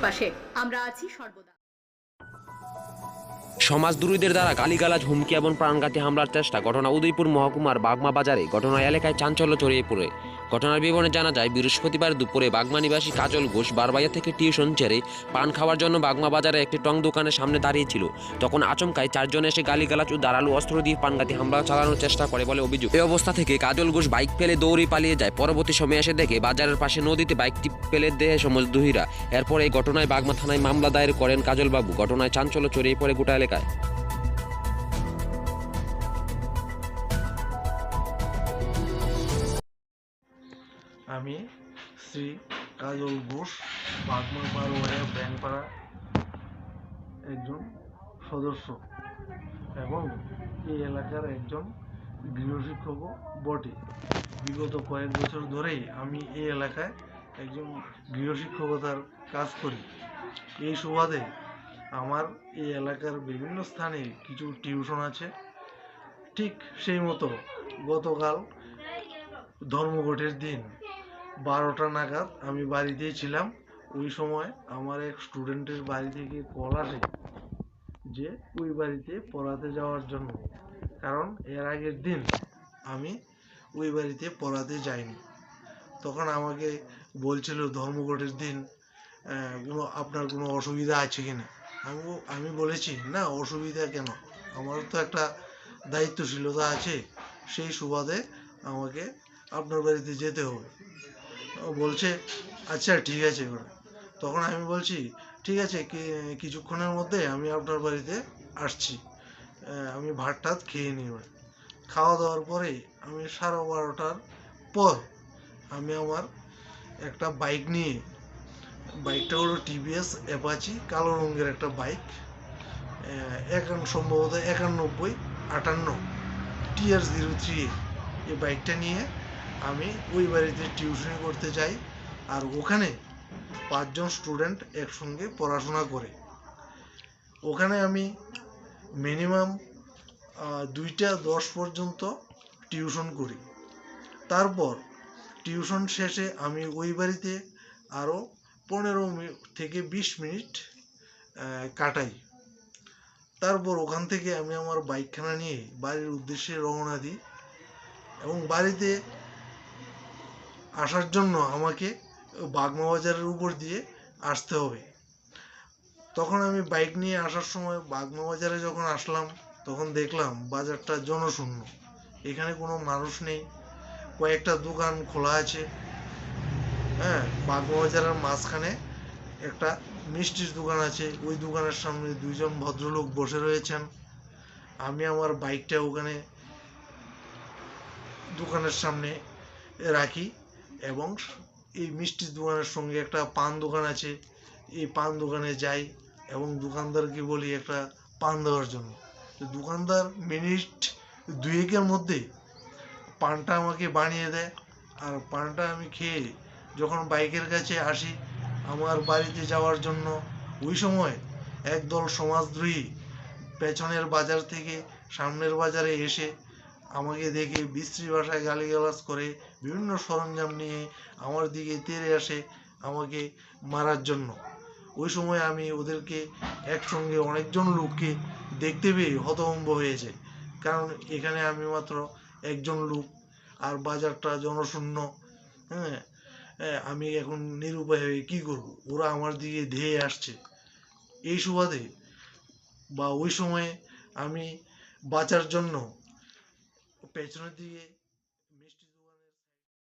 পাশে। আমরা আছি সর্বদা। সমাজদ্রোহীদের দ্বারা গালিগালাজ, হুমকি এবং প্রাণঘাতী হামলার চেষ্টা, ঘটনা উদয়পুর মহকুমার বাগমা বাজারে ঘটনা এলাকায় চাঞ্চল্য ছড়িয়ে পড়ে। ঘটনার বিবরণে জানা যায়, বৃহস্পতিবার দুপুরে বাগমা নিবাসী কাজল ঘোষ বারবাইয়া থেকে টিউশন ছেড়ে পান খাওয়ার জন্য বাগমা বাজারে একটি টং দোকানের সামনে দাঁড়িয়েছিল তখন আচমকায় চারজন এসে গালিগালাজ ও দাঁড়ালু অস্ত্র দিয়ে প্রাণঘাতী হামলা চালানোর চেষ্টা করে বলে অভিযোগ। এই অবস্থা থেকে কাজল ঘোষ বাইক ফেলে দৌড়ে পালিয়ে যায়। পরবর্তী সময়ে এসে দেখে বাজারের পাশে নদীতে বাইকটি ফেলে দেহে সমাজদ্রোহীরা এরপর এই ঘটনায় বাগমা থানায় মামলা দায়ের করেন কাজলবাবু। ঘটনায় চাঞ্চল্য ছড়িয়ে পড়ে গোটা এলাকায়। আমি শ্রী কাজল ঘোষ বাগমা বারোয়ারিয়া ব্যাংপাড়া একজন সদস্য এবং এই এলাকার একজন গৃহশিক্ষকও বটে। বিগত কয়েক বছর ধরেই আমি এই এলাকায় একজন গৃহশিক্ষকতার কাজ করি। এই সুবাদে আমার এই এলাকার বিভিন্ন স্থানে কিছু টিউশন আছে। ঠিক সেই মতো গতকাল ধর্মঘটের দিন বারোটা নাগাদ আমি বাড়িতেই ছিলাম। ওই সময় আমার এক স্টুডেন্টের বাড়ি থেকে কল আসে যে, ওই বাড়িতে পড়াতে যাওয়ার জন্য। কারণ এর আগের দিন আমি ওই বাড়িতে পড়াতে যাইনি। তখন আমাকে বলছিল, ধর্মঘটের দিন কোনো, আপনার কোনো অসুবিধা আছে কি না আমি আমি বলেছি, না, অসুবিধা কেন? আমার তো একটা দায়িত্বশীলতা আছে। সেই সুবাদে আমাকে আপনার বাড়িতে যেতে হবে। ও বলছে আচ্ছা ঠিক আছে তখন আমি বলছি, ঠিক আছে কিছুক্ষণের মধ্যে আমি আপনার বাড়িতে আসছি। আমি ভাত টাত খেয়ে নিই এবার। খাওয়া দাওয়ার পরে আমি সাড়ে বারোটার পর আমি আমার একটা বাইক নিয়ে, বাইকটা হলো টিভিএস অ্যাপাচি কালো রঙের একটা বাইক একান্ন সম্ভবত একানব্বই আটান্ন টিআর জিরো থ্রি এই বাইকটা নিয়ে আমি ওই বাড়িতে টিউশনি করতে যাই আর ওখানে পাঁচজন স্টুডেন্ট একসঙ্গে পড়াশোনা করে। ওখানে আমি মিনিমাম দুইটা দশ পর্যন্ত টিউশন করি। তারপর টিউশন শেষে আমি ওই বাড়িতে আরও পনেরো থেকে বিশ মিনিট কাটাই। তারপর ওখান থেকে আমি আমার বাইকখানা নিয়ে বাড়ির উদ্দেশ্যে রওনা দিই এবং বাড়িতে আসার জন্য আমাকে বাগমা বাজারের উপর দিয়ে আসতে হবে। তখন আমি বাইক নিয়ে আসার সময় বাগমা বাজারে যখন আসলাম, তখন দেখলাম বাজারটা জনশূন্য। এখানে কোনো মানুষ নেই। কয়েকটা দোকান খোলা আছে। হ্যাঁ বাগমা বাজারের মাঝখানে একটা মিষ্টির দোকান আছে। ওই দোকানের সামনে দুইজন ভদ্রলোক বসে রয়েছেন। আমি আমার বাইকটা ওখানে দোকানের সামনে রাখি। এবং এই মিষ্টির দোকানের সঙ্গে একটা পান দোকান আছে। এই পান দোকানে যাই এবং দোকানদারকে বলি একটা পান দেওয়ার জন্য। দোকানদার মিনিট দুয়েকের মধ্যে পানটা আমাকে বানিয়ে দেয় আর পানটা আমি খেয়ে যখন বাইকের কাছে আসি আমার বাড়িতে যাওয়ার জন্য ওই সময় একদল সমাজদ্রোহী পেছনের বাজার থেকে সামনের বাজারে এসে আমাকে দেখে বিশ্রী ভাষায় গালিগালাজ করে বিভিন্ন সরঞ্জাম নিয়ে আমার দিকে তেড়ে আসে আমাকে মারার জন্য। ওই সময় আমি ওদেরকে একসঙ্গে অনেকজন লোককে দেখতে পেয়ে হতভম্ব হয়েছে কারণ এখানে আমি মাত্র একজন লোক আর বাজারটা জনশূন্য। হ্যাঁ আমি এখন নিরুপায় হয়ে কী করব? ওরা আমার দিকে ধেয়ে আসছে। এই সুবাদে বা ওই সময়ে আমি বাঁচার জন্য পেছনের দিকে